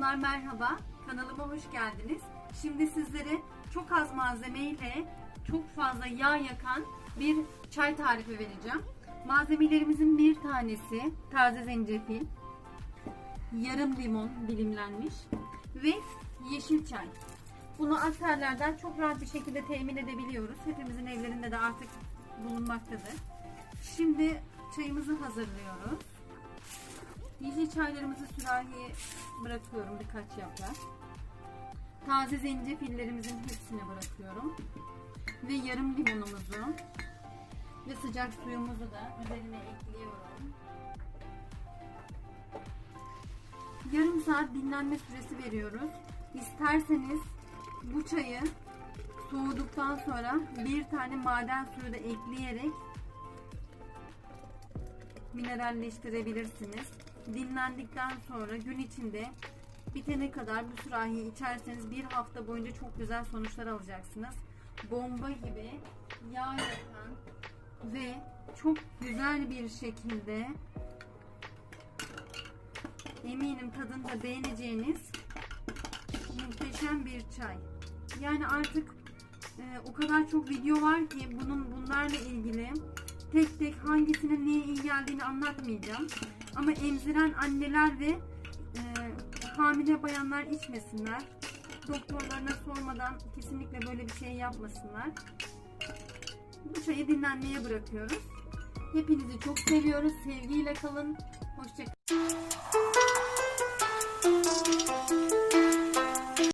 Hanımlar merhaba, kanalıma hoş geldiniz. Şimdi sizlere çok az malzemeyle çok fazla yağ yakan bir çay tarifi vereceğim. Malzemelerimizin bir tanesi taze zencefil, yarım limon dilimlenmiş ve yeşil çay. Bunu aktarlardan çok rahat bir şekilde temin edebiliyoruz. Hepimizin evlerinde de artık bulunmaktadır. Şimdi çayımızı hazırlıyoruz. Yeşil çaylarımızı sürahiye bırakıyorum birkaç yaprak. Taze zencefillerimizin hepsini bırakıyorum. Ve yarım limonumuzu ve sıcak suyumuzu da üzerine ekliyorum. Yarım saat dinlenme süresi veriyoruz. İsterseniz bu çayı soğuduktan sonra bir tane maden suyu da ekleyerek mineralleştirebilirsiniz. Dinlendikten sonra gün içinde bitene kadar bu sürahiyi içerseniz bir hafta boyunca çok güzel sonuçlar alacaksınız. Bomba gibi yağ yakan ve çok güzel bir şekilde eminim tadını da beğeneceğiniz muhteşem bir çay. Yani artık e, o kadar çok video var ki bunun bunlarla ilgili tek tek hangisinin neye iyi geldiğini anlatmayacağım. Ama emziren anneler ve e, hamile bayanlar içmesinler. Doktorlarına sormadan kesinlikle böyle bir şey yapmasınlar. Bu çayı dinlenmeye bırakıyoruz. Hepinizi çok seviyoruz. Sevgiyle kalın. Hoşçakalın.